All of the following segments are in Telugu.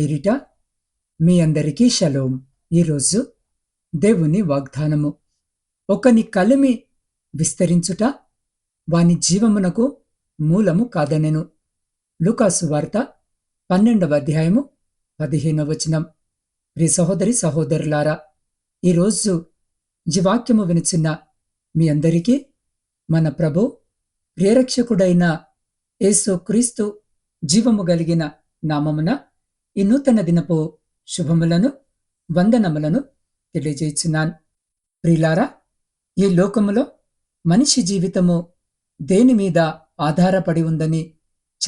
పేరిట మీ అందరికీ షలోం. ఈరోజు దేవుని వాగ్దానము. ఒకని కలిమి విస్తరించుట వాని జీవమునకు మూలము కాదనెను. లుకాసు వార్త పన్నెండవ అధ్యాయము పదిహేనవ వచనం. ప్రి సహోదరి సహోదరులారా ఈరోజు ఈ వాక్యము వినిచిన మీ అందరికీ మన ప్రభు ప్రేరక్షకుడైన యేసు క్రీస్తు జీవము కలిగిన నామమున ఈ నూతన దినపు శుభములను వందనములను తెలియజేస్తున్నాను ప్రిలారా ఈ లోకములో మనిషి జీవితము దేని మీద ఆధారపడి ఉందని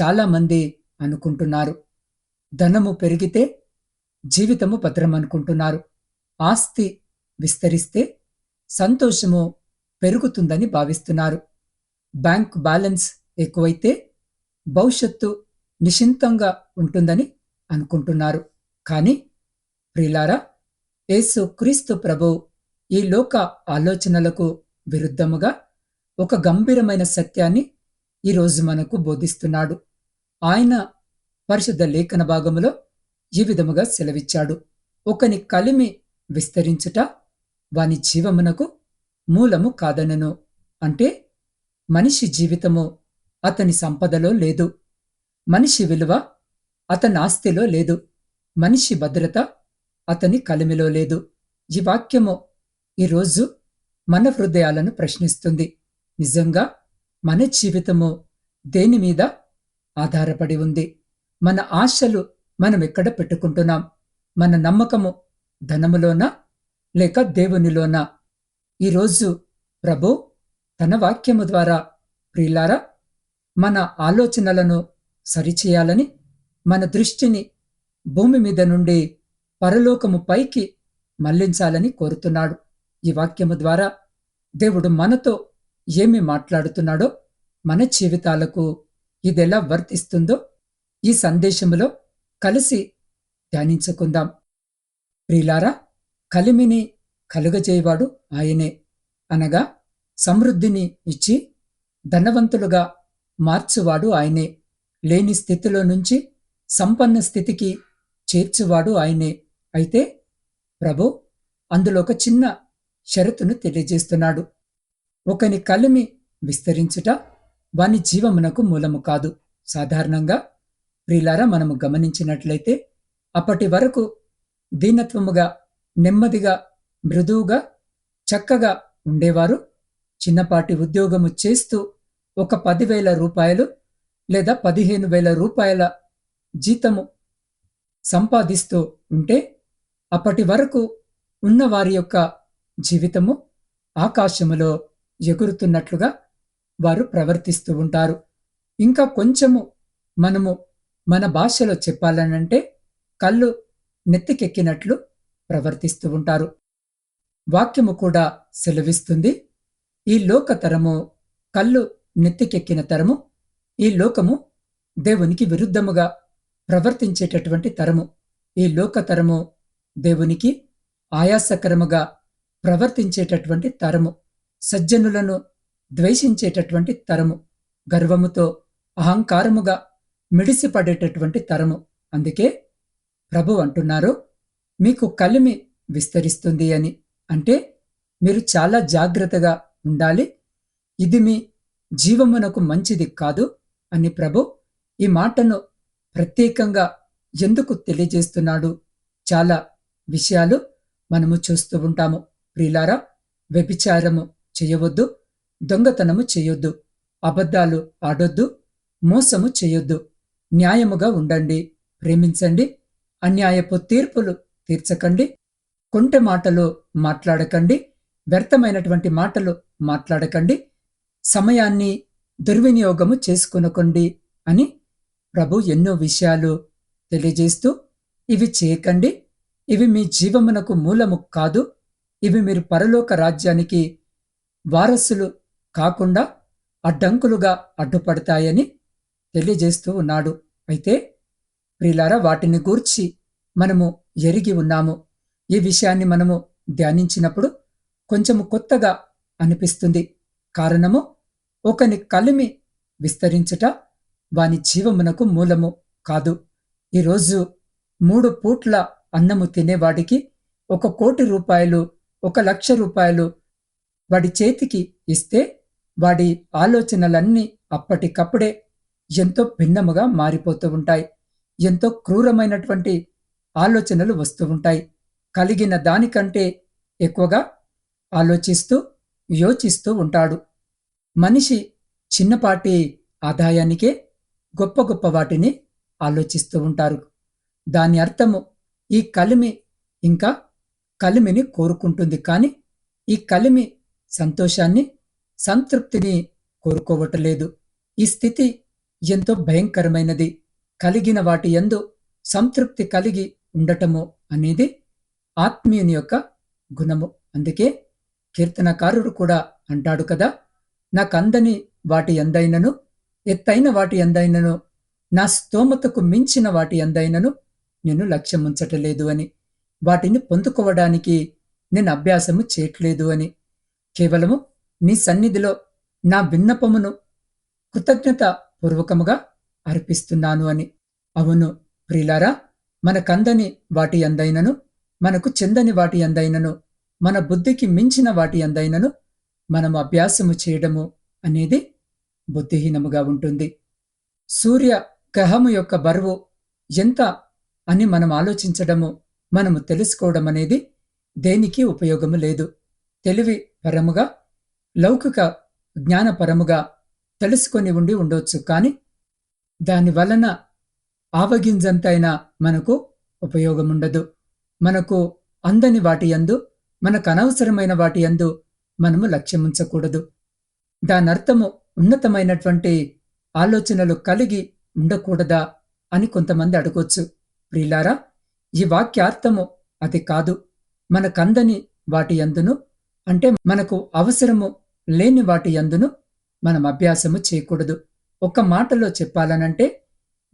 చాలామంది అనుకుంటున్నారు. ధనము పెరిగితే జీవితము భద్రమనుకుంటున్నారు. ఆస్తి విస్తరిస్తే సంతోషము పెరుగుతుందని భావిస్తున్నారు. బ్యాంక్ బ్యాలెన్స్ ఎక్కువైతే భవిష్యత్తు నిశ్చింతంగా ఉంటుందని అనుకుంటున్నారు. కానీ ప్రిలారా యేసు క్రీస్తు ప్రభు ఈ లోక ఆలోచనలకు విరుద్ధముగా ఒక గంభీరమైన సత్యాన్ని ఈరోజు మనకు బోధిస్తున్నాడు. ఆయన పరిశుద్ధ లేఖన భాగములో ఈ విధముగా సెలవిచ్చాడు. ఒకని కలిమి విస్తరించుట వాని జీవమునకు మూలము కాదనను. అంటే మనిషి జీవితము అతని సంపదలో లేదు. మనిషి విలువ అతని ఆస్తిలో లేదు. మనిషి భద్రత అతని కలిమిలో లేదు. ఈ వాక్యము ఈరోజు మన హృదయాలను ప్రశ్నిస్తుంది. నిజంగా మన జీవితము దేని మీద ఆధారపడి ఉంది? మన ఆశలు మనం ఎక్కడ పెట్టుకుంటున్నాం? మన నమ్మకము ధనములోనా లేక దేవునిలోనా? ఈరోజు ప్రభు తన వాక్యము ద్వారా ప్రియులారా మన ఆలోచనలను సరిచేయాలని మన దృష్టిని భూమి మీద నుండి పరలోకము పైకి మళ్ళించాలని కోరుతున్నాడు. ఈ వాక్యము ద్వారా దేవుడు మనతో ఏమి మాట్లాడుతున్నాడో మన జీవితాలకు ఇదెలా వర్తిస్తుందో ఈ సందేశములో కలిసి ధ్యానించుకుందాం. ప్రియులారా కలిమిని కలుగజేయవాడు ఆయనే. అనగా సమృద్ధిని ఇచ్చి ధనవంతులుగా మార్చువాడు ఆయనే. లేని స్థితిలో నుంచి సంపన్న స్థితికి చేర్చువాడు ఆయనే. అయితే ప్రభు అందులో ఒక చిన్న షరతును తెలియజేస్తున్నాడు. ఒకని కలిమి విస్తరించుట వాని జీవమునకు మూలము కాదు. సాధారణంగా ప్రిలారా మనము గమనించినట్లయితే అప్పటి వరకు దీనత్వముగా నెమ్మదిగా మృదువుగా చక్కగా ఉండేవారు. చిన్నపాటి ఉద్యోగము చేస్తూ ఒక పదివేల రూపాయలు లేదా పదిహేను వేల రూపాయల జీతము సంపాదిస్తూ ఉంటే అప్పటి వరకు ఉన్న వారి యొక్క జీవితము ఆకాశములో ఎగురుతున్నట్లుగా వారు ప్రవర్తిస్తూ ఉంటారు. ఇంకా కొంచెము మనము మన భాషలో చెప్పాలనంటే కళ్ళు నెత్తికెక్కినట్లు ప్రవర్తిస్తూ ఉంటారు. వాక్యము కూడా సెలవిస్తుంది. ఈ లోక తరము కళ్ళు నెత్తికెక్కిన తరము ఈ లోకము దేవునికి విరుద్ధముగా ప్రవర్తించేటటువంటి తరము. ఈ లోక తరము దేవునికి ఆయాసకరముగా ప్రవర్తించేటటువంటి తరము. సజ్జనులను ద్వేషించేటటువంటి తరము. గర్వముతో అహంకారముగా మిడిసిపడేటటువంటి తరము. అందుకే ప్రభు అంటున్నారు మీకు కలిమి విస్తరిస్తుంది అని. అంటే మీరు చాలా జాగ్రత్తగా ఉండాలి. ఇది మీ జీవమునకు మంచిది కాదు అని ప్రభు ఈ మాటను ప్రత్యేకంగా ఎందుకు తెలియజేస్తున్నాడు? చాలా విషయాలు మనము చూస్తూ ఉంటాము. ప్రియులారా వ్యభిచారము చేయవద్దు దొంగతనము చేయొద్దు అబద్ధాలు ఆడొద్దు మోసము చేయొద్దు. న్యాయముగా ఉండండి ప్రేమించండి అన్యాయపు తీర్పులు తీర్చకండి కొంటె మాటలు మాట్లాడకండి వ్యర్థమైనటువంటి మాటలు మాట్లాడకండి సమయాన్ని దుర్వినియోగము చేసుకునకండి అని ప్రభు ఎన్నో విషయాలు తెలియజేస్తూ ఇవి చేయకండి. ఇవి మీ జీవమునకు మూలము కాదు. ఇవి మీరు పరలోక రాజ్యానికి వారసులు కాకుండా అడ్డంకులుగా అడ్డుపడతాయని తెలియజేస్తూ ఉన్నాడు. అయితే ప్రిలారా వాటిని గూర్చి మనము ఎరిగి ఉన్నాము. ఈ విషయాన్ని మనము ధ్యానించినప్పుడు కొంచెము కొత్తగా అనిపిస్తుంది. కారణము ఒకని కలిమి విస్తరించుట వాని జీవమునకు మూలము కాదు. ఈరోజు మూడు పూట్ల అన్నము తినేవాడికి ఒక కోటి రూపాయలు ఒక లక్ష రూపాయలు వాడి చేతికి ఇస్తే వాడి ఆలోచనలన్నీ అప్పటికప్పుడే ఎంతో భిన్నముగా మారిపోతూ ఉంటాయి. ఎంతో క్రూరమైనటువంటి ఆలోచనలు వస్తూ ఉంటాయి. కలిగిన దానికంటే ఎక్కువగా ఆలోచిస్తూ యోచిస్తూ ఉంటాడు. మనిషి చిన్నపాటి ఆదాయానికే గొప్ప గొప్ప వాటిని ఆలోచిస్తూ ఉంటారు. దాని అర్థము ఈ కలిమి ఇంకా కలిమిని కోరుకుంటుంది కానీ ఈ కలిమి సంతోషాన్ని సంతృప్తిని కోరుకోవటలేదు. ఈ స్థితి ఎంతో భయంకరమైనది. కలిగిన వాటి యందు సంతృప్తి కలిగి ఉండటము అనేది ఆత్మీయుని యొక్క గుణము. అందుకే కీర్తనకారుడు కూడా అంటాడు కదా నాకందని వాటి ఎందైనను ఎత్తైన వాటి ఎందైనను నా స్తోమతకు మించిన వాటి ఎందైనను నేను లక్ష్యముంచటలేదు అని. వాటిని పొందుకోవడానికి నేను అభ్యాసము చేయట్లేదు అని. కేవలము నీ సన్నిధిలో నా విన్నపమును కృతజ్ఞత పూర్వకముగా అర్పిస్తున్నాను అని. అవును ప్రిలారా మనకందని వాటి అందైనను మనకు చెందని వాటి అందైనను మన బుద్ధికి మించిన వాటి అందైనను మనం అభ్యాసము చేయడము అనేది బుద్ధిహీనముగా ఉంటుంది. సూర్య గ్రహము యొక్క బరువు ఎంత అని మనం ఆలోచించడము మనము తెలుసుకోవడం అనేది దేనికి ఉపయోగము లేదు. తెలివి పరముగా లౌకిక జ్ఞానపరముగా తెలుసుకొని ఉండి ఉండవచ్చు కానీ దాని వలన ఆవగింజంతైనా మనకు ఉపయోగముండదు మనకు అందని వాటి యందు మనకు అనవసరమైన వాటి యందు మనము లక్ష్యముంచకూడదు. దానర్థము ఉన్నతమైనటువంటి ఆలోచనలు కలిగి ఉండకూడదా అని కొంతమంది అడగొచ్చు. ప్రిలారా ఈ వాక్యార్థము అది కాదు. మనకందని వాటి యందును అంటే మనకు అవసరము లేని వాటి యందును మనం అభ్యాసము చేయకూడదు. ఒక మాటలో చెప్పాలనంటే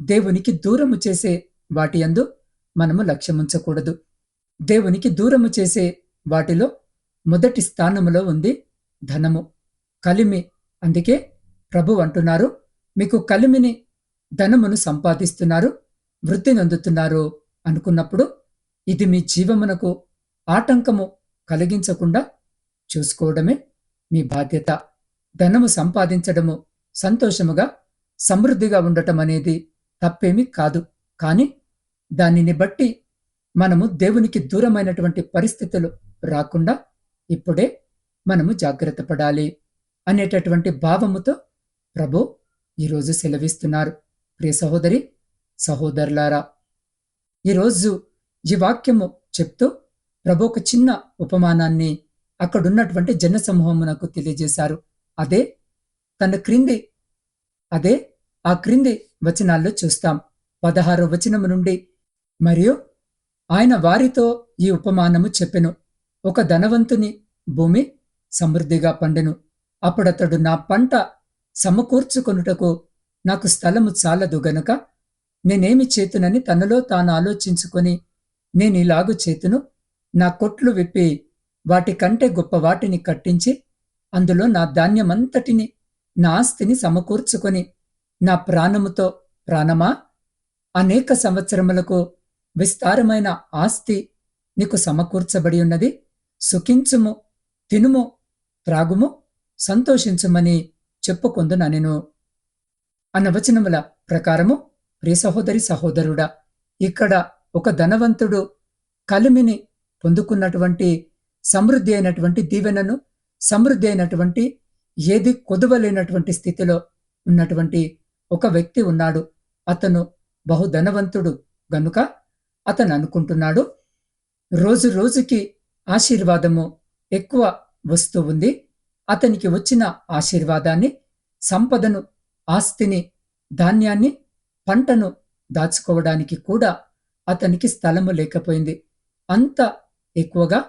దేవునికి దూరము చేసే వాటి యందు మనము లక్ష్యముంచకూడదు. దేవునికి దూరము చేసే వాటిలో మొదటి స్థానములో ఉంది ధనము. కలిమి అందుకే ప్రభు అంటున్నారు మీకు కలిమిని ధనమును సంపాదిస్తున్నారు వృద్ధి నందుతున్నారు అనుకున్నప్పుడు ఇది మీ జీవమునకు ఆటంకము కలిగించకుండా చూసుకోవడమే మీ బాధ్యత. ధనము సంపాదించడము సంతోషముగా సమృద్ధిగా ఉండటం అనేది తప్పేమీ కాదు. కానీ దానిని బట్టి మనము దేవునికి దూరమైనటువంటి పరిస్థితులు రాకుండా ఇప్పుడే మనము జాగ్రత్త పడాలి. అనేటటువంటి భావముతో ప్రభు ఈరోజు సెలవిస్తున్నారు. ప్రియ సహోదరి సహోదరులారా ఈరోజు ఈ వాక్యము చెప్తూ ప్రభు ఒక చిన్న ఉపమానాన్ని అక్కడున్నటువంటి జనసమూహమునకు తెలియజేశారు. అదే తన క్రింది అదే ఆ క్రింది వచనాల్లో చూస్తాం. పదహారో వచనము నుండి మరియు ఆయన వారితో ఈ ఉపమానము చెప్పెను. ఒక ధనవంతుని భూమి సమృద్ధిగా పండెను. అప్పుడతడు నా పంట సమకూర్చుకొనుటకు నాకు స్థలము చాలదు గనుక నేనేమి చేతునని తనలో తాను ఆలోచించుకొని నేనిలాగు చేతును నా కొట్లు విప్పి వాటి కంటే గొప్ప వాటిని కట్టించి అందులో నా ధాన్యమంతటిని నా ఆస్తిని సమకూర్చుకొని నా ప్రాణముతో ప్రాణమా? అనేక సంవత్సరములకు విస్తారమైన ఆస్తి నీకు సమకూర్చబడి ఉన్నది. సుఖించుము తినుము త్రాగుము. సంతోషించమని చెప్పుకొందున నేను? అన్న వచనముల ప్రకారము ప్రియ సహోదరి సహోదరుడా ఇక్కడ ఒక ధనవంతుడు కలిమిని పొందుకున్నటువంటి సమృద్ధి అయినటువంటి దీవెనను సమృద్ధి అయినటువంటి ఏది కొదవలేనటువంటి స్థితిలో ఉన్నటువంటి ఒక వ్యక్తి ఉన్నాడు. అతను బహుధనవంతుడు గనుక అతను అనుకుంటున్నాడు. రోజు రోజుకి ఆశీర్వాదము ఎక్కువ వస్తూ ఉంది. అతనికి వచ్చిన ఆశీర్వాదాన్ని సంపదను ఆస్తిని ధాన్యాన్ని పంటను దాచుకోవడానికి కూడా అతనికి స్థలము లేకపోయింది. అంత ఎక్కువగా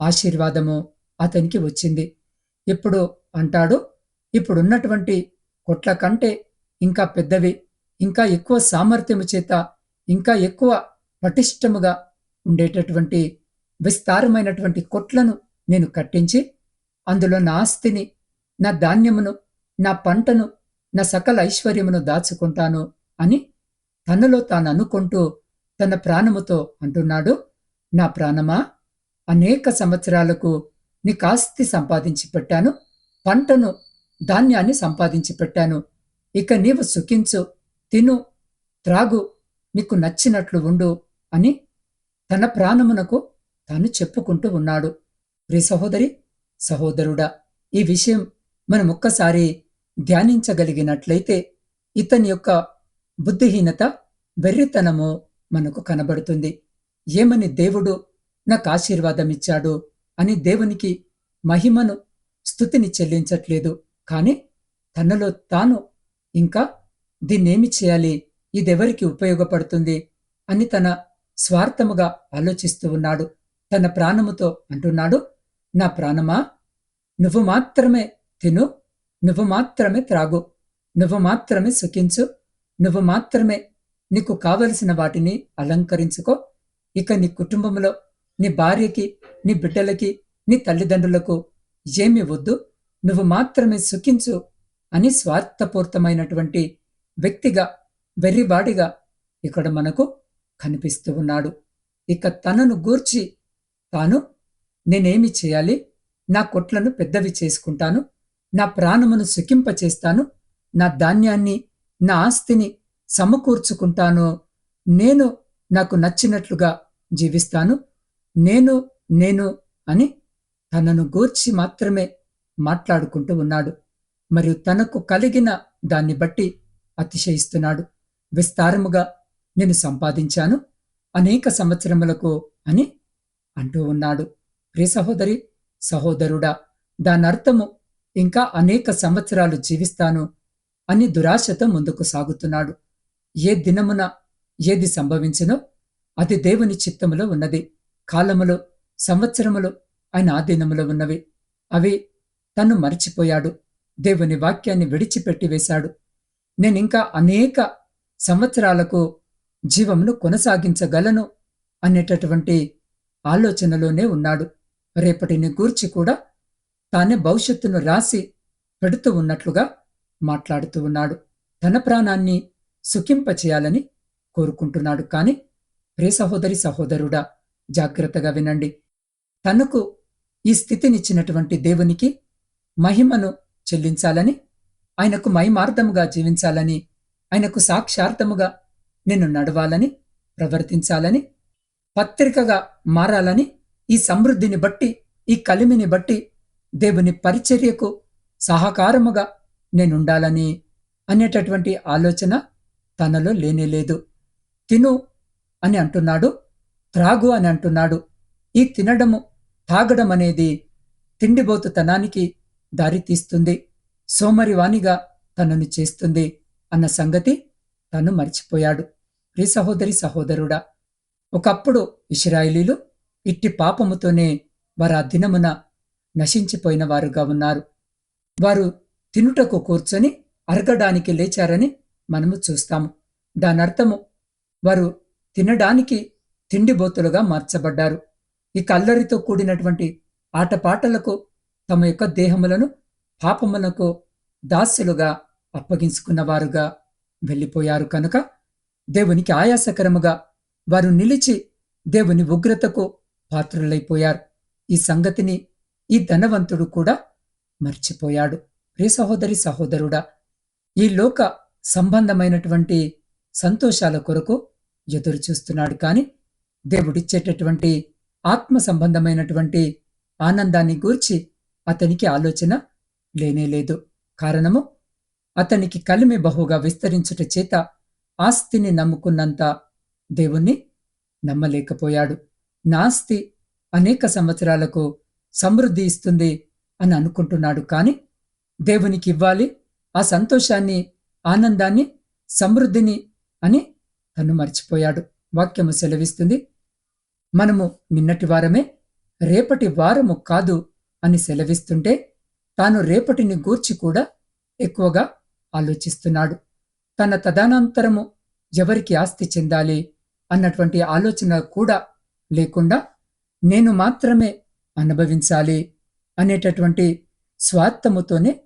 ఆశీర్వాదము అతనికి వచ్చింది. ఇప్పుడు అంటాడు? ఇప్పుడున్నటువంటి కొట్ల కంటే ఇంకా పెద్దవి ఇంకా ఎక్కువ సామర్థ్యము చేత ఇంకా ఎక్కువ పటిష్టముగా ఉండేటటువంటి విస్తారమైనటువంటి కొట్లను నేను కట్టించి అందులో నా ఆస్తిని నా ధాన్యమును నా పంటను నా సకల ఐశ్వర్యమును దాచుకుంటాను అని తనలో తాను అనుకుంటూ తన ప్రాణముతో అంటున్నాడు. నా ప్రాణమా? అనేక సంవత్సరాలకు నీకు ఆస్తి సంపాదించి పెట్టాను పంటను ధాన్యాన్ని సంపాదించి పెట్టాను. ఇక నీవు సుఖించు తిను త్రాగు నీకు నచ్చినట్లు ఉండు అని తన ప్రాణమునకు తాను చెప్పుకుంటూ ఉన్నాడు. ప్రి సహోదరి సహోదరుడా ఈ విషయం మనం ఒక్కసారి ధ్యానించగలిగినట్లయితే ఇతని యొక్క బుద్ధిహీనత వెర్రితనము మనకు కనబడుతుంది. ఏమని దేవుడు నాకు ఆశీర్వాదం ఇచ్చాడు అని దేవునికి మహిమను స్థుతిని చెల్లించట్లేదు. కాని తనలో తాను ఇంకా దీన్నేమి చేయాలి? ఇదెవరికి ఉపయోగపడుతుంది? అని తన స్వార్థముగా ఆలోచిస్తూ ఉన్నాడు. తన ప్రాణముతో అంటున్నాడు నా ప్రాణమా? నువ్వు మాత్రమే తిను నువ్వు మాత్రమే త్రాగు నువ్వు మాత్రమే సుఖించు నువ్వు మాత్రమే నీకు కావలసిన వాటిని అలంకరించుకో. ఇక నీ కుటుంబంలో నీ భార్యకి నీ బిడ్డలకి నీ తల్లిదండ్రులకు ఏమి వద్దు. నువ్వు మాత్రమే సుఖించు అని స్వార్థపూర్తమైనటువంటి వ్యక్తిగా వెర్రివాడిగా ఇక్కడ మనకు కనిపిస్తూ ఉన్నాడు. ఇక తనను గూర్చి తాను నేనేమి చేయాలి? నా కొట్లను పెద్దవి చేసుకుంటాను. నా ప్రాణమును సుఖింపచేస్తాను నా ధాన్యాన్ని నా ఆస్తిని సమకూర్చుకుంటాను. నేను నాకు నచ్చినట్లుగా జీవిస్తాను. నేను నేను అని తనను గూర్చి మాత్రమే మాట్లాడుకుంటూ ఉన్నాడు. మరియు తనకు కలిగిన దాన్ని బట్టి అతిశయిస్తున్నాడు. విస్తారముగా నేను సంపాదించాను. అనేక సంవత్సరములకు అని అంటూ ఉన్నాడు. ప్రియ సహోదరి సహోదరుడా దానర్థము ఇంకా అనేక సంవత్సరాలు జీవిస్తాను అని దురాశతో ముందుకు సాగుతున్నాడు. ఏ దినమున ఏది సంభవించినో అది దేవుని చిత్తములో ఉన్నది. కాలములో సంవత్సరములు ఆయన ఆధీనములో ఉన్నవి. అవి తను మరిచిపోయాడు. దేవుని వాక్యాన్ని విడిచిపెట్టి వేశాడు. నేనింకా అనేక సంవత్సరాలకు జీవమును కొనసాగించగలను అనేటటువంటి ఆలోచనలోనే ఉన్నాడు. రేపటిని గూర్చి కూడా తానే భవిష్యత్తును రాసి పెడుతూ ఉన్నట్లుగా మాట్లాడుతూ ఉన్నాడు. తన ప్రాణాన్ని సుఖింపచేయాలని కోరుకుంటున్నాడు. కాని ప్రే సహోదరి సహోదరుడా జాగ్రత్తగా వినండి. తనకు ఈ స్థితినిచ్చినటువంటి దేవునికి మహిమను చెల్లించాలని ఆయనకు మహిమార్థముగా జీవించాలని ఆయనకు సాక్షార్థముగా నిన్ను నడవాలని ప్రవర్తించాలని పత్రికగా మారాలని ఈ సమృద్ధిని బట్టి ఈ కలిమిని బట్టి దేవుని పరిచర్యకు సహకారముగా నేనుండాలని అనేటటువంటి ఆలోచన తనలో లేనేలేదు తిను అని అంటున్నాడు త్రాగు అని అంటున్నాడు. ఈ తినడము తాగడం అనేది తిండిబోతుతనానికి దారితీస్తుంది సోమరివాణిగా తనను చేస్తుంది అన్న సంగతి తను మర్చిపోయాడు. ప్రి సహోదరి సహోదరుడా ఒకప్పుడు ఇస్రాయిలీలు ఇట్టి పాపముతోనే వారు ఆ దినమున నశించిపోయిన వారుగా ఉన్నారు. వారు తినుటకు కూర్చొని అరగడానికి లేచారని మనము చూస్తాము. దానర్థము వారు తినడానికి తిండిబోతులుగా మార్చబడ్డారు. ఈ కల్లరితో కూడినటువంటి ఆటపాటలకు తమ యొక్క దేహములను పాపములకు దాస్యులుగా అప్పగించుకున్నవారుగా వెళ్ళిపోయారు కనుక దేవునికి ఆయాసకరముగా వారు నిలిచి దేవుని ఉగ్రతకు పాత్రులైపోయారు. ఈ సంగతిని ఈ ధనవంతుడు కూడా మర్చిపోయాడు. ప్రియ సహోదరి సహోదరుడా ఈ లోక సంబంధమైనటువంటి సంతోషాల కొరకు ఎదురు చూస్తున్నాడు కాని దేవుడిచ్చేటటువంటి ఆత్మ సంబంధమైనటువంటి ఆనందాన్ని గూర్చి అతనికి ఆలోచన లేనేలేదు కారణము అతనికి కలిమి బహుగా విస్తరించుట చేత ఆస్తిని నమ్ముకున్నంత దేవుణ్ణి నమ్మలేకపోయాడు. నాస్తి అనేక సంవత్సరాలకు సమృద్ధి ఇస్తుంది అని అనుకుంటున్నాడు. కాని దేవునికి ఇవ్వాలి ఆ సంతోషాన్ని ఆనందాన్ని సమృద్ధిని అని తను మర్చిపోయాడు. వాక్యము సెలవిస్తుంది మనము నిన్నటి వారమే రేపటి వారము కాదు అని సెలవిస్తుంటే తాను రేపటిని గూర్చి కూడా ఎక్కువగా ఆలోచిస్తున్నాడు. తన తదనంతరము ఎవరికి ఆస్తి చెందాలి అన్నటువంటి ఆలోచన కూడా లేకుండా నేను మాత్రమే అనుభవించాలి అనేటటువంటి స్వార్థముతోనే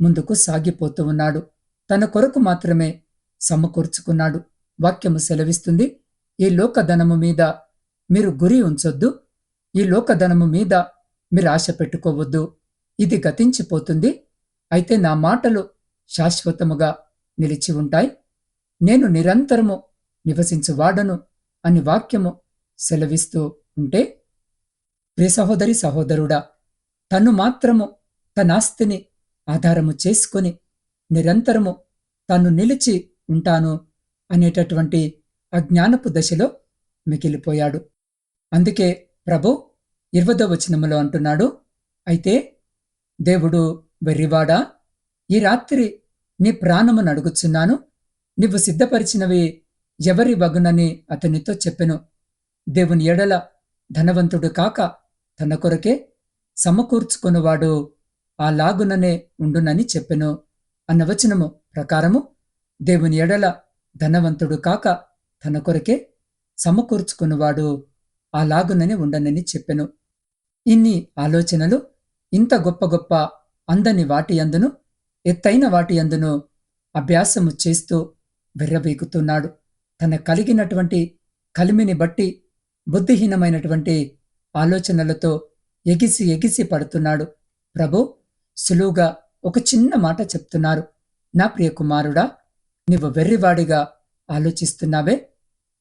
ముందుకు సాగిపోతూ ఉన్నాడు. తన కొరకు మాత్రమే సమకూర్చుకున్నాడు. వాక్యము సెలవిస్తుంది ఈ లోకధనము మీద మీరు గురి ఉంచొద్దు ఈ లోకధనము మీద మీరు ఆశ పెట్టుకోవద్దు. ఇది గతించిపోతుంది అయితే నా మాటలు శాశ్వతముగా నిలిచి ఉంటాయి. నేను నిరంతరము నివసించువాడను అని వాక్యము సెలవిస్తూ ఉంటే ప్రియ సహోదరి సహోదరుడా తను మాత్రము తన ఆస్తిని ఆధారము చేసుకొని నిరంతరము తాను నిలిచి ఉంటాను అనేటటువంటి అజ్ఞానపు దశలో మిగిలిపోయాడు. అందుకే ప్రభు ఇరవదో వచనములో అంటున్నాడు అయితే దేవుడు వెర్రివాడా? ఈ రాత్రి నీ ప్రాణమును అడుగుచున్నాను. నీవు సిద్ధపరిచినవి ఎవరి వగునని అతనితో చెప్పెను. దేవుని ఎడల ధనవంతుడు కాక తన కొరకే సమకూర్చుకున్నవాడు ఆ లాగుననే ఉండునని చెప్పెను. అన్న వచనము ప్రకారము దేవుని ఎడల ధనవంతుడు కాక తన కొరకే సమకూర్చుకున్నవాడు ఆ లాగుననే ఉండనని చెప్పెను. ఇన్ని ఆలోచనలు ఇంత గొప్ప గొప్ప అందని వాటి అందును ఎత్తైన వాటి అందును అభ్యాసము చేస్తూ విర్రవీగుతున్నాడు తన కలిగినటువంటి కలిమిని బట్టి బుద్ధిహీనమైనటువంటి ఆలోచనలతో ఎగిసి ఎగిసి పడుతున్నాడు. ప్రభు సులువుగా ఒక చిన్న మాట చెప్తున్నారు. నా ప్రియ కుమారుడా నీవు వెర్రివాడిగా ఆలోచిస్తున్నావే?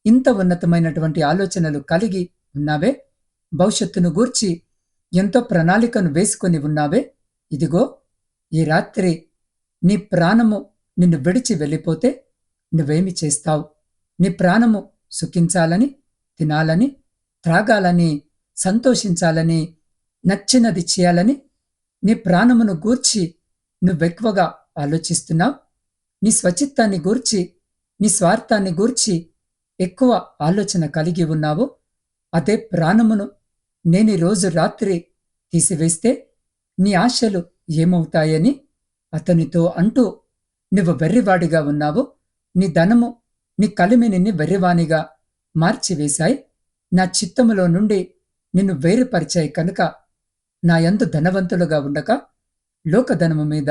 ఇంత ఉన్నతమైనటువంటి ఆలోచనలు కలిగి ఉన్నావే? భవిష్యత్తును గూర్చి ఎంతో ప్రణాళికను వేసుకొని ఉన్నావే? ఇదిగో ఈ రాత్రి నీ ప్రాణము నిన్ను విడిచి వెళ్ళిపోతే నువ్వేమి చేస్తావు? నీ ప్రాణము సుఖించాలని తినాలని త్రాగాలని సంతోషించాలని నచ్చినది చేయాలని నీ ప్రాణమును గూర్చి నువ్వెక్కువగా ఆలోచిస్తున్నావు. నీ స్వచిత్తాన్ని గూర్చి నీ స్వార్థాన్ని గూర్చి ఎక్కువ ఆలోచన కలిగి ఉన్నావు. అదే ప్రాణమును నేను రోజు రాత్రి తీసివేస్తే నీ ఆశలు ఏమవుతాయని అతనితో అంటూ నువ్వు వెర్రివాడిగా ఉన్నావు. నీ ధనము నీ కలిమిని వెర్రివానిగా మార్చివేశాయి. నా చిత్తములో నుండి నిన్ను వేరుపరిచాయి కనుక నా యందు ధనవంతులుగా ఉండక లోకధనము మీద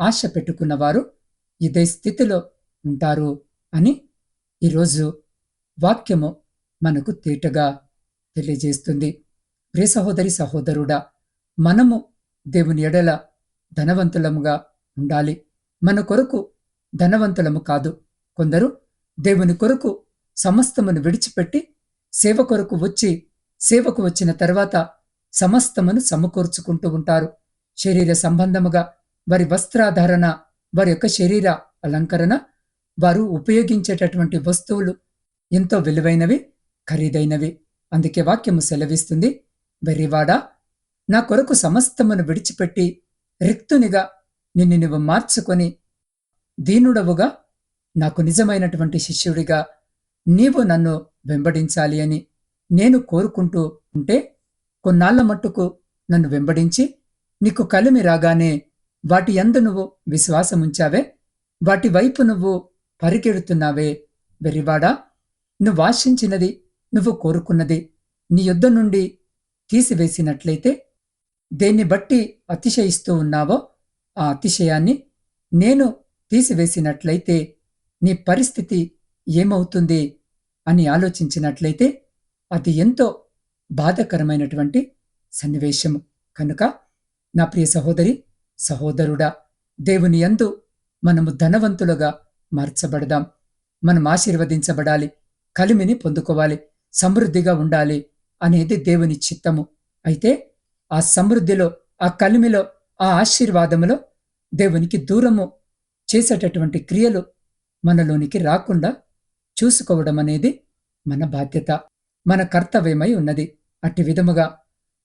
ఆశ పెట్టుకున్నవారు ఇదే స్థితిలో ఉంటారు అని ఈరోజు వాక్యము మనకు తేటగా తెలియజేస్తుంది. ప్రియ సహోదరి సహోదరుడా మనము దేవుని ఎడల ధనవంతులముగా ఉండాలి. మన కొరకు ధనవంతులము కాదు. కొందరు దేవుని కొరకు సమస్తమును విడిచిపెట్టి సేవ కొరకు వచ్చి సేవకు వచ్చిన తర్వాత సమస్తమును సమకూర్చుకుంటూ ఉంటారు. శరీర సంబంధముగా వారి వస్త్రాధారణ వారి యొక్క శరీర అలంకరణ వారు ఉపయోగించేటటువంటి వస్తువులు ఎంతో విలువైనవి ఖరీదైనవి. అందుకే వాక్యము సెలవిస్తుంది వెర్రివాడా నా కొరకు సమస్తమును విడిచిపెట్టి రిక్తునిగా నిన్ను నువ్వు మార్చుకొని దీనుడవుగా నాకు నిజమైనటువంటి శిష్యుడిగా నీవు నన్ను వెంబడించాలి అని నేను కోరుకుంటూ ఉంటే కొన్నాళ్ళ మట్టుకు నన్ను వెంబడించి నీకు కలిమి రాగానే వాటి యందు నువ్వు విశ్వాసముంచావే? వాటి వైపు నువ్వు పరిగెడుతున్నావే వెర్రివాడా? నువ్వు ఆశించినది నువ్వు కోరుకున్నది నీ యుద్ధ నుండి తీసివేసినట్లయితే దేన్ని బట్టి అతిశయిస్తూ ఉన్నావో ఆ అతిశయాన్ని నేను తీసివేసినట్లయితే నీ పరిస్థితి ఏమవుతుంది? అని ఆలోచించినట్లయితే అది ఎంతో బాధకరమైనటువంటి సన్నివేశము. కనుక నా ప్రియ సహోదరి సహోదరుడా దేవుని యందు మనము ధనవంతులుగా మార్చబడదాం. మనం ఆశీర్వదించబడాలి కలిమిని పొందుకోవాలి సమృద్ధిగా ఉండాలి అనేది దేవుని చిత్తము. అయితే ఆ సమృద్ధిలో ఆ కలిమిలో ఆ ఆశీర్వాదములో దేవునికి దూరము చేసేటటువంటి క్రియలు మనలోనికి రాకుండా చూసుకోవడం అనేది మన బాధ్యత మన కర్తవ్యమై ఉన్నది. అట్టి విధముగా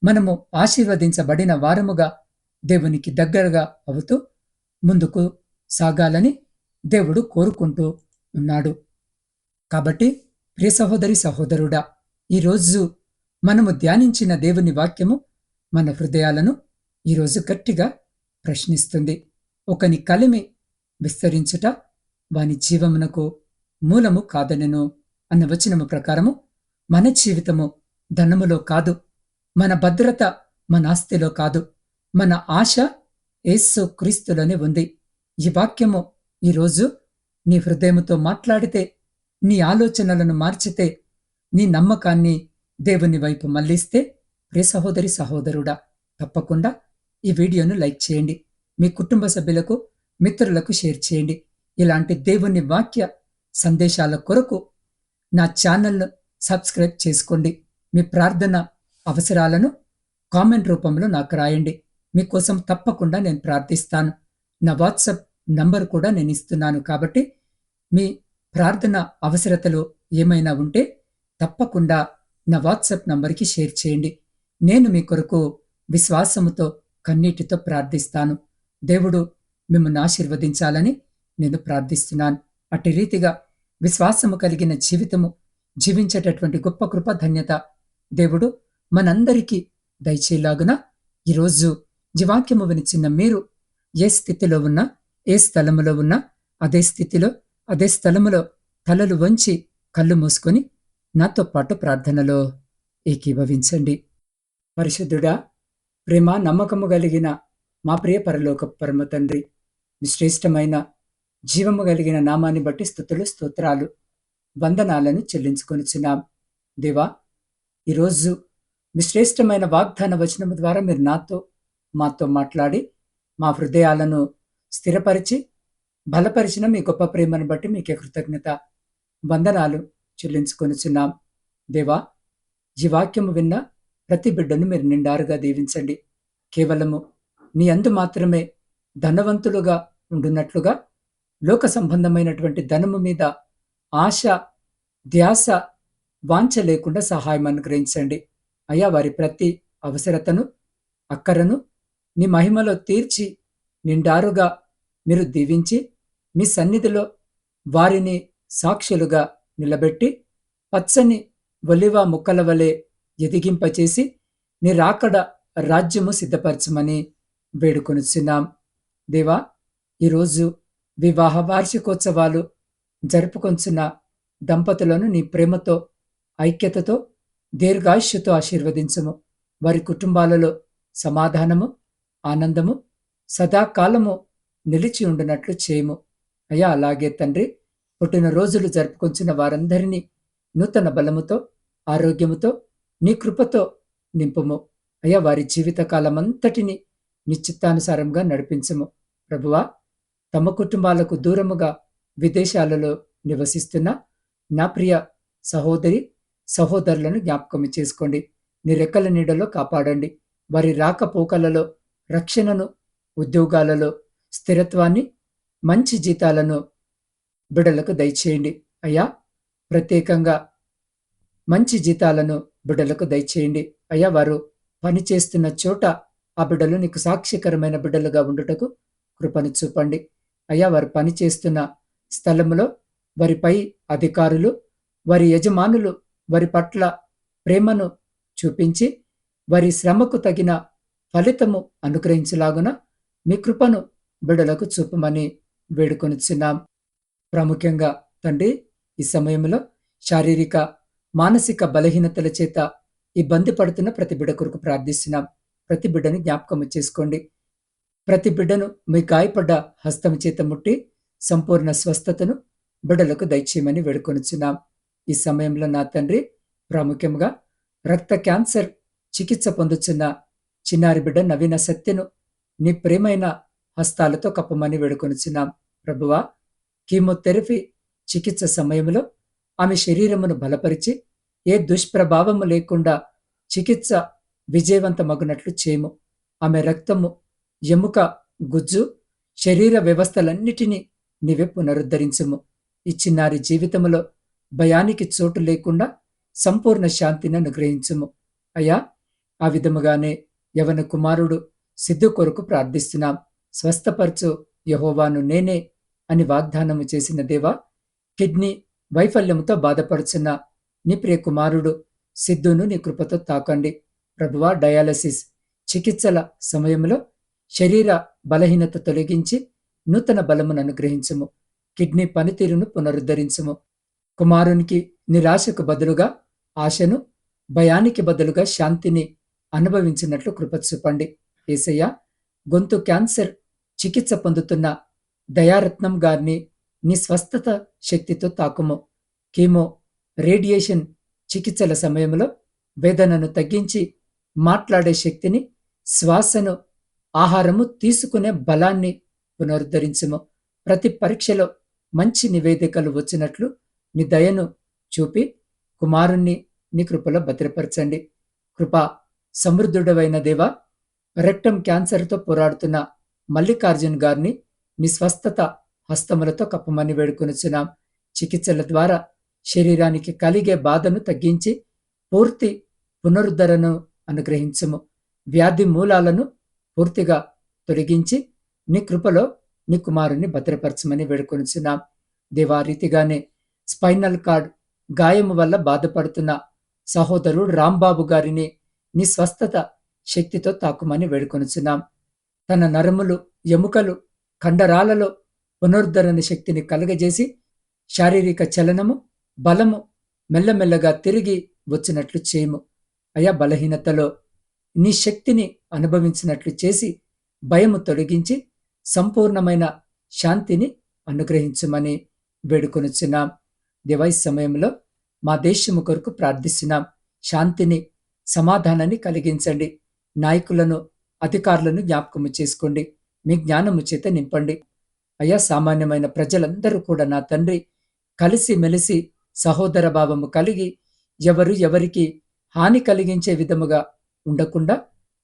మనము ఆశీర్వదించబడిన వారముగా దేవునికి దగ్గరగా అవుతూ ముందుకు సాగాలని దేవుడు కోరుకుంటూ ఉన్నాడు. కాబట్టి ప్రియ సహోదరి సహోదరుడా ఈరోజు మనము ధ్యానించిన దేవుని వాక్యము మన హృదయాలను ఈరోజు గట్టిగా ప్రశ్నిస్తుంది. ఒకని కలిమి విస్తరించుట వాని జీవమునకు మూలము కాదనెను అన్న వచనము ప్రకారము మన జీవితము ధనములో కాదు మన భద్రత మన ఆస్తిలో కాదు మన ఆశ యేసు క్రీస్తులోనే ఉంది. ఈ వాక్యము ఈరోజు నీ హృదయముతో మాట్లాడితే నీ ఆలోచనలను మార్చితే నీ నమ్మకాన్ని దేవుని వైపు మళ్ళిస్తే ప్రే సహోదరి సహోదరుడా తప్పకుండా ఈ వీడియోను లైక్ చేయండి. మీ కుటుంబ సభ్యులకు మిత్రులకు షేర్ చేయండి. ఇలాంటి దేవుని వాక్య సందేశాల కొరకు నా ఛానల్ను సబ్స్క్రైబ్ చేసుకోండి. మీ ప్రార్థన అవసరాలను కామెంట్ రూపంలో నాకు రాయండి. మీకోసం తప్పకుండా నేను ప్రార్థిస్తాను. నా వాట్సాప్ నంబర్ కూడా నేను ఇస్తున్నాను కాబట్టి మీ ప్రార్థన అవసరతలు ఏమైనా ఉంటే తప్పకుండా నా వాట్సాప్ నంబర్కి షేర్ చేయండి. నేను మీ కొరకు విశ్వాసముతో కన్నీటితో ప్రార్థిస్తాను. దేవుడు మిమ్మల్ని ఆశీర్వదించాలని నేను ప్రార్థిస్తున్నాను. అట్టి రీతిగా విశ్వాసము కలిగిన జీవితము జీవించేటటువంటి గొప్ప కృప ధన్యత. దేవుడు మనందరికీ దయచేలాగున ఈరోజు జీవాక్యము వినిచిన్న మీరు ఏ స్థితిలో ఉన్నా ఏ స్థలములో ఉన్నా అదే స్థితిలో అదే స్థలములో తలలు వంచి కళ్ళు మూసుకొని నాతో పాటు ప్రార్థనలో ఏకీభవించండి. పరిశుద్ధుడా ప్రేమ నమ్మకము కలిగిన మా ప్రియ పరలోక పరమ తండ్రి శ్రేష్టమైన జీవము కలిగిన నామాన్ని బట్టి స్థుతులు స్తోత్రాలు వందనాలను చెల్లించుకొనిచున్నాం. దేవా ఈరోజు మీ శ్రేష్టమైన వాగ్దాన వచనము ద్వారా మీరు నాతో మాతో మాట్లాడి మా హృదయాలను స్థిరపరిచి బలపరిచిన మీ గొప్ప ప్రేమను బట్టి మీకే కృతజ్ఞత వందనాలు చెల్లించుకొనిచున్నాం. దేవా ఈ వాక్యము విన్న ప్రతి బిడ్డను మీరు నిండారుగా దీవించండి. కేవలము నీ అందు మాత్రమే ధనవంతులుగా ఉండున్నట్లుగా లోక సంబంధమైనటువంటి ధనము మీద ఆశ ధ్యాస వాంఛ లేకుండా సహాయం అనుగ్రహించండి. అయ్యా వారి ప్రతి అవసరతను అక్కరను నీ మహిమలో తీర్చి నిండారుగా మీరు దీవించి మీ సన్నిధిలో వారిని సాక్షులుగా నిలబెట్టి పచ్చని ఒలివ ముక్కల వలె ఎదిగింపచేసి నీ రాకడ రాజ్యము సిద్ధపరచమని వేడుకొనిచున్నాం. దేవా ఈరోజు వివాహ వార్షికోత్సవాలు జరుపుకొంచున్న దంపతులను నీ ప్రేమతో ఐక్యతతో దీర్ఘాయుష్యతో ఆశీర్వదించము. వారి కుటుంబాలలో సమాధానము ఆనందము సదాకాలము నిలిచి ఉండినట్లు చేయము. అయ్యా అలాగే తండ్రి పుట్టినరోజులు జరుపుకొంచిన వారందరినీ నూతన బలముతో ఆరోగ్యముతో నీ కృపతో నింపుము. అయ్యా వారి జీవితకాలమంతటిని నిశ్చిత్తానుసారంగా నడిపించము. ప్రభువా తమ కుటుంబాలకు దూరముగా విదేశాలలో నివసిస్తున్న నా ప్రియ సహోదరి సహోదరులను జ్ఞాపకం చేసుకోండి. నీ రెక్కల నీడలో కాపాడండి. వారి రాకపోకలలో రక్షణను ఉద్యోగాలలో స్థిరత్వాన్ని మంచి జీతాలను బిడలకు దయచేయండి. అయ్యా ప్రత్యేకంగా మంచి జీతాలను బిడ్డలకు దయచేయండి. అయ్యా వారు పనిచేస్తున్న చోట ఆ బిడ్డలు నీకు సాక్షికరమైన బిడ్డలుగా ఉండుటకు కృపను చూపండి. అయ్యా వారు పనిచేస్తున్న స్థలములో వారిపై అధికారులు వారి యజమానులు వారి పట్ల ప్రేమను చూపించి వారి శ్రమకు తగిన ఫలితము అనుగ్రహించలాగున మీ కృపను బిడలకు చూపమని వేడుకొనిచున్నాం. ప్రాముఖ్యంగా తండ్రి ఈ సమయంలో శారీరక మానసిక బలహీనతల చేత ఇబ్బంది పడుతున్న ప్రతి బిడ కొరకు ప్రార్థిస్తున్నాం. ప్రతి బిడ్డని జ్ఞాపకం చేసుకోండి. ప్రతి బిడ్డను మీ గాయపడ్డ హస్తం చేత ముట్టి సంపూర్ణ స్వస్థతను బిడ్డలకు దయచేయమని వేడుకొనిచున్నాం. ఈ సమయంలో నా తండ్రి ప్రాముఖ్యంగా రక్త క్యాన్సర్ చికిత్స పొందుతున్న చిన్నారి బిడ్డ నవీన సత్యను నీ ప్రేమైన హస్తాలతో కప్పమని వేడుకొనిచున్నాం. ప్రభువా కీమోథెరపీ చికిత్స సమయంలో ఆమె శరీరమును బలపరిచి ఏ దుష్ప్రభావము లేకుండా చికిత్స విజయవంతమగునట్లు చేయము. ఆమె రక్తము ఎముక గుజ్జు శరీర వ్యవస్థలన్నిటినీ నీవే పునరుద్ధరించుము ఇచ్చినారి జీవితంలో జీవితములో భయానికి చోటు లేకుండా సంపూర్ణ శాంతిని అనుగ్రహించుము. అయ్యా ఆ విధముగానే యవన కుమారుడు సిద్ధు కొరకు ప్రార్థిస్తున్నాం. స్వస్థపరచు యహోవాను నేనే అని వాగ్దానము చేసిన దేవా కిడ్నీ వైఫల్యముతో బాధపడుచున్న నీ ప్రియ కుమారుడు సిద్ధును నీ కృపతో తాకండి. ప్రభువా డయాలసిస్ చికిత్సల సమయంలో శరీర బలహీనత తొలగించి నూతన బలమును అనుగ్రహించము. కిడ్నీ పనితీరును పునరుద్ధరించము. కుమారునికి నిరాశకు బదులుగా ఆశను భయానికి బదులుగా శాంతిని అనుభవించినట్లు కృప చూపండి. ఏసయ్య గొంతు క్యాన్సర్ చికిత్స పొందుతున్న దయారత్నం గారిని నీ స్వస్థత శక్తితో తాకుము. కీమో రేడియేషన్ చికిత్సల సమయంలో వేదనను తగ్గించి మాట్లాడే శక్తిని శ్వాసను ఆహారము తీసుకునే బలాన్ని పునరుద్ధరించుము. ప్రతి పరీక్షలో మంచి నివేదికలు వచ్చినట్లు నీ దయను చూపి కుమారుణ్ణి నీ కృపలో భద్రపరచండి. కృప సమృద్ధుడవైన దేవా రెక్టం క్యాన్సర్తో పోరాడుతున్న మల్లికార్జున్ గారిని నీ స్వస్థత హస్తములతో కప్పమని వేడుకొనిచున్నాం. చికిత్సల ద్వారా శరీరానికి కలిగే బాధను తగ్గించి పూర్తి పునరుద్ధరణను అనుగ్రహించుము. వ్యాధి మూలాలను పూర్తిగా తొలగించి నీ కృపలో నీ కుమారుని భద్రపరచమని వేడుకొనిచున్నాం. దేవా రీతిగానే స్పైనల్ కార్డ్ గాయము వల్ల బాధపడుతున్న సహోదరుడు రాంబాబు గారిని నీ స్వస్థత శక్తితో తాకుమని వేడుకొనుచున్నాం. తన నరములు ఎముకలు కండరాలలో పునరుద్ధరణ శక్తిని కలుగజేసి శారీరక చలనము బలము మెల్లమెల్లగా తిరిగి వచ్చినట్లు చేయము. అయా బలహీనతలో నీ శక్తిని అనుభవించినట్లు చేసి భయము తొలగించి సంపూర్ణమైన శాంతిని అనుగ్రహించమని వేడుకొనుచున్నాం. దివై సమయంలో మా దేశము కొరకు ప్రార్థిస్తున్నాం. శాంతిని సమాధానాన్ని కలిగించండి. నాయకులను అధికారులను జ్ఞాపకము చేసుకోండి. మీ జ్ఞానము చేత నింపండి. అయ్యా సామాన్యమైన ప్రజలందరూ కూడా నా తండ్రి కలిసి మెలిసి సహోదర భావము కలిగి ఎవరు ఎవరికి హాని కలిగించే విధముగా ఉండకుండా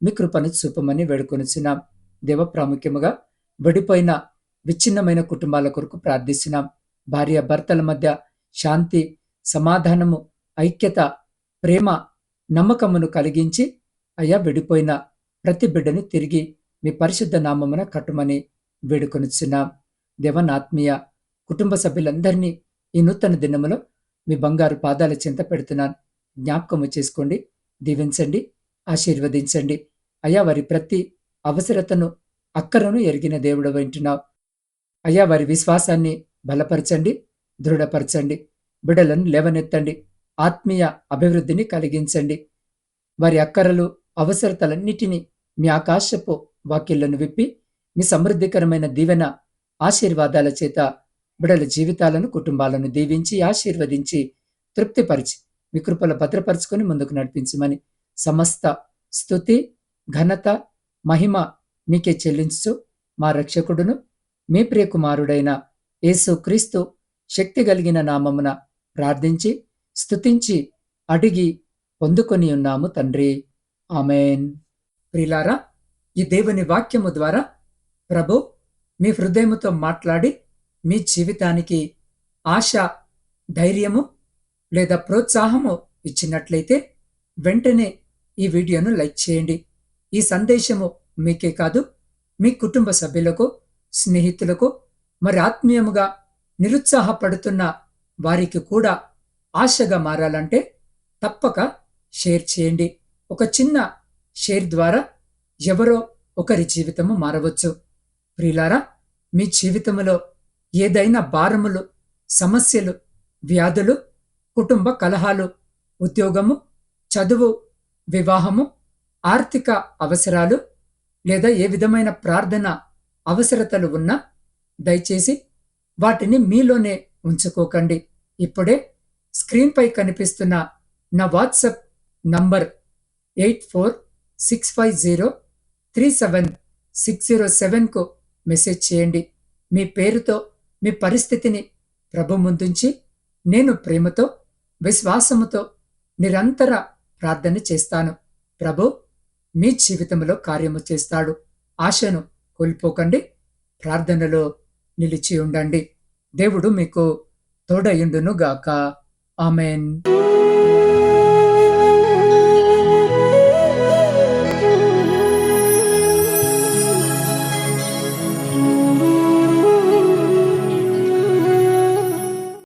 మీ కృపను చూపమని వేడుకొనిచున్నాం. దేవ ప్రాముఖ్యముగా విడిపోయిన విచ్ఛిన్నమైన కుటుంబాల కొరకు ప్రార్థిస్తున్నాం. భార్య భర్తల మధ్య శాంతి సమాధానము ఐక్యత ప్రేమ నమ్మకమును కలిగించి అయ్యా విడిపోయిన ప్రతి బిడ్డను తిరిగి మీ పరిశుద్ధ నామమున కట్టుమని వేడుకొనిచున్నాం. దేవనాత్మీయ కుటుంబ సభ్యులందరినీ ఈ నూతన దినములో మీ బంగారు పాదాల చింత పెడుతున్నాను. జ్ఞాపకము చేసుకోండి దీవించండి. ఆశీర్వదించండి. అయ్యా వారి ప్రతి అవసరతను అక్కరను ఎరిగిన దేవుడు వింటున్నావు అయ్యా వారి విశ్వాసాన్ని బలపరచండి దృఢపరచండి బిడలను లేవనెత్తండి ఆత్మీయ అభివృద్ధిని కలిగించండి. వారి అక్కరలు అవసరతలన్నిటినీ మీ ఆకాశపు వాక్యలను విప్పి మీ సమృద్ధికరమైన దీవెన ఆశీర్వాదాల చేత బిడల జీవితాలను కుటుంబాలను దీవించి ఆశీర్వదించి తృప్తిపరిచి మీ కృపల భద్రపరుచుకొని ముందుకు నడిపించమని సమస్త స్థుతి ఘనత మహిమ మీకే చెల్లించు మా రక్షకుడును మీ ప్రియకుమారుడైన యేసుక్రీస్తు శక్తి కలిగిన నామమున ప్రార్థించి స్థుతించి అడిగి పొందుకొని ఉన్నాము తండ్రి. ఆమెన్. ప్రిలారా ఈ దేవుని వాక్యము ద్వారా ప్రభు మీ హృదయముతో మాట్లాడి మీ జీవితానికి ఆశ ధైర్యము లేదా ప్రోత్సాహము ఇచ్చినట్లయితే వెంటనే ఈ వీడియోను లైక్ చేయండి. ఈ సందేశము మీకే కాదు మీ కుటుంబ సభ్యులకు స్నేహితులకు మరి ఆత్మీయముగా నిరుత్సాహపడుతున్న వారికి కూడా ఆశగా మారాలంటే తప్పక షేర్ చేయండి. ఒక చిన్న షేర్ ద్వారా ఎవరో ఒకరి జీవితము మారవచ్చు. ప్రియులారా మీ జీవితములో ఏదైనా భారములు సమస్యలు వ్యాధులు కుటుంబ కలహాలు ఉద్యోగము చదువు వివాహము ఆర్థిక అవసరాలు లేదా ఏ విధమైన ప్రార్థన అవసరతలు ఉన్నా దయచేసి వాటిని మీలోనే ఉంచుకోకండి. ఇప్పుడే స్క్రీన్పై కనిపిస్తున్న నా WhatsApp number eight four six five zero three seven six zero సెవెన్కు message చేయండి. మీ పేరుతో మీ పరిస్థితిని ప్రభు ముందుంచి నేను ప్రేమతో విశ్వాసముతో నిరంతర ప్రార్థన చేస్తాను. ప్రభు మీ జీవితంలో కార్యము చేస్తాడు. ఆశను కోల్పోకండి. ప్రార్థనలో నిలిచి ఉండండి. దేవుడు మీకు తోడయుండును గాక. ఆమెన్.